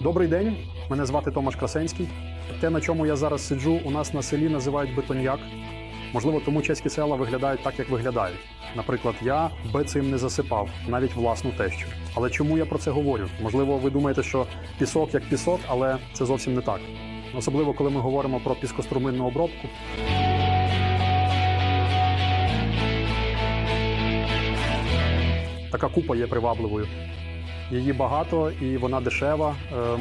Добрий день, мене звати Томаш Красенський. Те, на чому я зараз сиджу, у нас на селі називають бетоньяк. Можливо, тому чеські села виглядають так, як виглядають. Наприклад, я би цим не засипав, навіть власну тещу. Але чому я про це говорю? Можливо, ви думаєте, що пісок як пісок, але це зовсім не так. Особливо, коли ми говоримо про піскоструминну обробку. Така купа є привабливою. Її багато і вона дешева. Ем,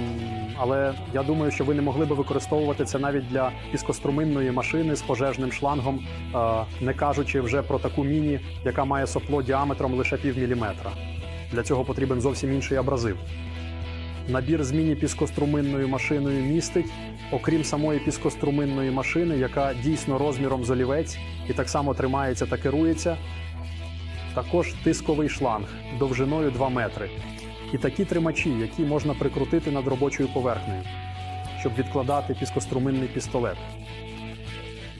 але я думаю, що ви не могли би використовувати це навіть для піскоструминної машини з пожежним шлангом, е, не кажучи вже про таку міні, яка має сопло діаметром лише пів міліметра. Для цього потрібен зовсім інший абразив. Набір з міні-піскоструминною машиною містить, окрім самої піскоструминної машини, яка дійсно розміром з олівець і так само тримається та керується, також тисковий шланг довжиною 2 метри. І такі тримачі, які можна прикрутити над робочою поверхнею, щоб відкладати піскоструминний пістолет,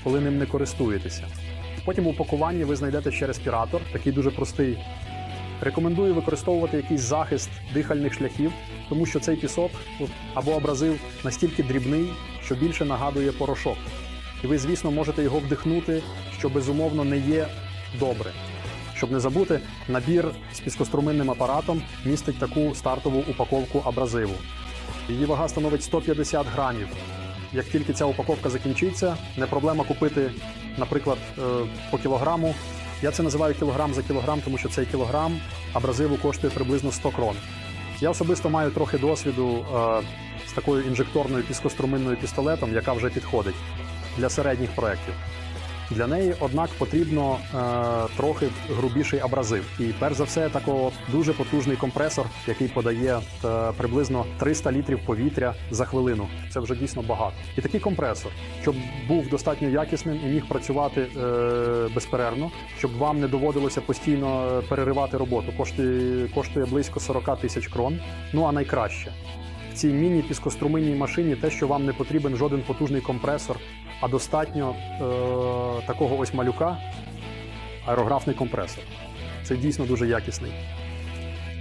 коли ним не користуєтеся. Потім у пакуванні ви знайдете ще респіратор, такий дуже простий. Рекомендую використовувати якийсь захист дихальних шляхів, тому що цей пісок або абразив настільки дрібний, що більше нагадує порошок. І ви, звісно, можете його вдихнути, що безумовно не є добре. Щоб не забути, набір з піскоструминним апаратом містить таку стартову упаковку абразиву. Її вага становить 150 грамів. Як тільки ця упаковка закінчиться, не проблема купити, наприклад, е, по кілограму. Я це називаю кілограм за кілограм, тому що цей кілограм абразиву коштує приблизно 100 крон. Я особисто маю трохи досвіду е, з такою інжекторною піскоструминною пістолетом, яка вже підходить для середніх проєктів. Для неї, однак, потрібно е, трохи грубіший абразив. І перш за все, такого дуже потужний компресор, який подає е, приблизно 300 літрів повітря за хвилину. Це вже дійсно багато. І такий компресор, щоб був достатньо якісним і міг працювати е, безперервно, щоб вам не доводилося постійно переривати роботу. Коштує, коштує близько 40 тисяч крон. Ну а найкраще. В цій міні-піскоструминній машині те, що вам не потрібен жоден потужний компресор, а достатньо е, такого ось малюка, аерографний компресор. Це дійсно дуже якісний.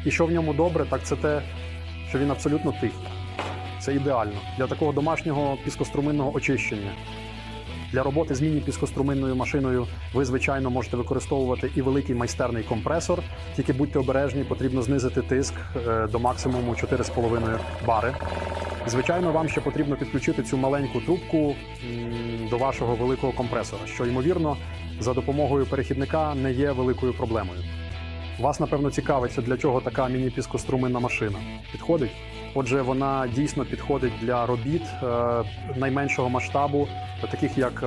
І що в ньому добре, так це те, що він абсолютно тихий. Це ідеально для такого домашнього піскоструминного очищення. Для роботи з міні-піскоструминною машиною ви, звичайно, можете використовувати і великий майстерний компресор. Тільки будьте обережні, потрібно знизити тиск е, до максимуму 4,5 бари. Звичайно, вам ще потрібно підключити цю маленьку трубку до вашого великого компресора, що ймовірно за допомогою перехідника не є великою проблемою. Вас, напевно, цікавиться, для чого така міні-піскоструминна машина. Підходить? Отже, вона дійсно підходить для робіт е, найменшого масштабу, таких як е,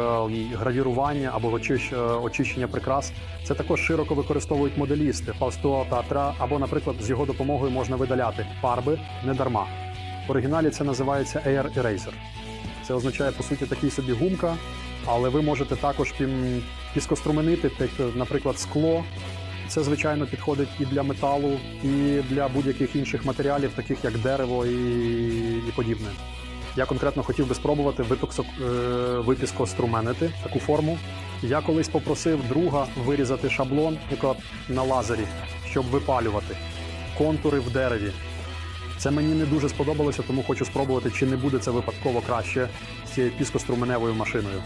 гравірування або е, очищення прикрас. Це також широко використовують моделісти Фаустуа Татра, або, наприклад, з його допомогою можна видаляти фарби не дарма. В оригіналі це називається Air Eraser. Це означає, по суті, такий собі гумка, але ви можете також піскоструменити, наприклад, скло. Це, звичайно, підходить і для металу, і для будь-яких інших матеріалів, таких як дерево і, і подібне. Я конкретно хотів би спробувати випіксо- е, випіскоструменити таку форму. Я колись попросив друга вирізати шаблон наприклад, на лазері, щоб випалювати контури в дереві. Це мені не дуже сподобалося, тому хочу спробувати, чи не буде це випадково краще з цією піскоструменевою машиною.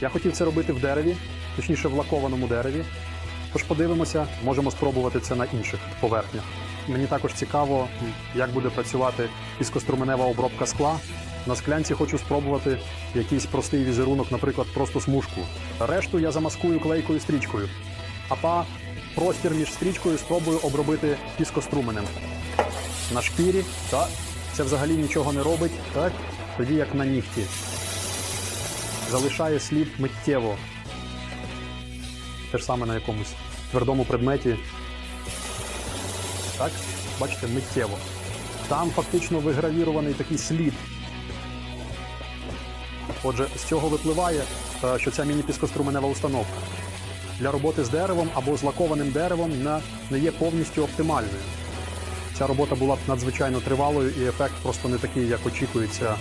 Я хотів це робити в дереві, точніше в лакованому дереві. Тож подивимося, можемо спробувати це на інших поверхнях. Мені також цікаво, як буде працювати піскоструменева обробка скла. На склянці хочу спробувати якийсь простий візерунок, наприклад, просто смужку. Решту я замаскую клейкою стрічкою. А па простір між стрічкою спробую обробити піскоструменем. На шкірі, так, це взагалі нічого не робить, так, тоді як на нігті. Залишає слід миттєво. Те ж саме на якомусь твердому предметі. Так, бачите, миттєво. Там фактично вигравірований такий слід. Отже, з цього випливає, е, що ця міні-піскоструменева установка для роботи з деревом або з лакованим деревом не- є повністю оптимальною. Ця робота була б надзвичайно тривалою і ефект просто не такий, як очікується.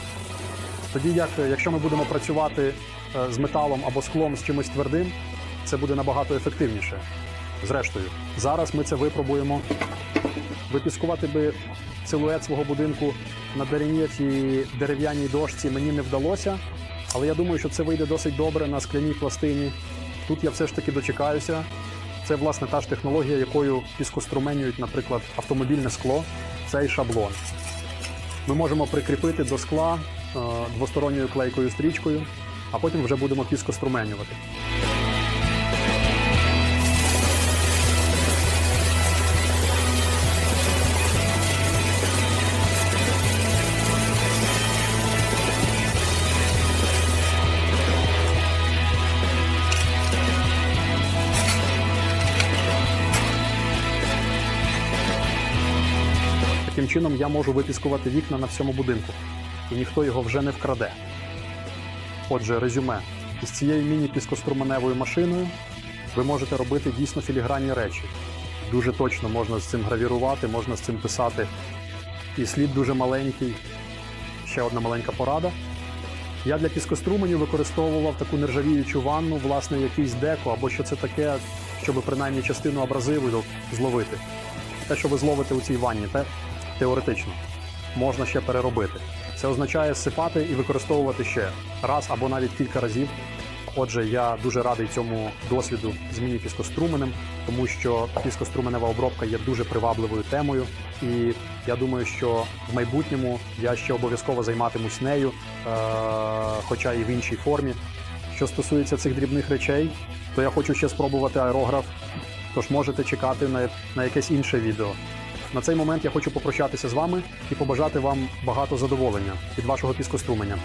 Тоді, як, якщо ми будемо працювати е, з металом або склом з чимось твердим, це буде набагато ефективніше. Зрештою, зараз ми це випробуємо. Випіскувати би силует свого будинку на дерев'яній дерев'яній дошці мені не вдалося. Але я думаю, що це вийде досить добре на скляній пластині. Тут я все ж таки дочекаюся. Це власне та ж технологія, якою піскоструменюють, наприклад, автомобільне скло. Цей шаблон. Ми можемо прикріпити до скла е, двосторонньою клейкою стрічкою, а потім вже будемо піскоструменювати. Таким чином я можу випіскувати вікна на всьому будинку, і ніхто його вже не вкраде. Отже, резюме. Із цією міні-піскоструменевою машиною ви можете робити дійсно філігранні речі. Дуже точно можна з цим гравірувати, можна з цим писати. І слід дуже маленький. Ще одна маленька порада. Я для піскоструменю використовував таку нержавіючу ванну, власне, якийсь деко, або що це таке, щоб принаймні частину абразиву зловити. Те, що ви зловите у цій ванні, те теоретично можна ще переробити. Це означає сипати і використовувати ще раз або навіть кілька разів. Отже, я дуже радий цьому досвіду з міні-піскоструменем, тому що піскоструменева обробка є дуже привабливою темою, і я думаю, що в майбутньому я ще обов'язково займатимусь нею, е- хоча і в іншій формі. Що стосується цих дрібних речей, то я хочу ще спробувати аерограф, тож можете чекати на, на якесь інше відео. На цей момент я хочу попрощатися з вами і побажати вам багато задоволення від вашого піскоструменя.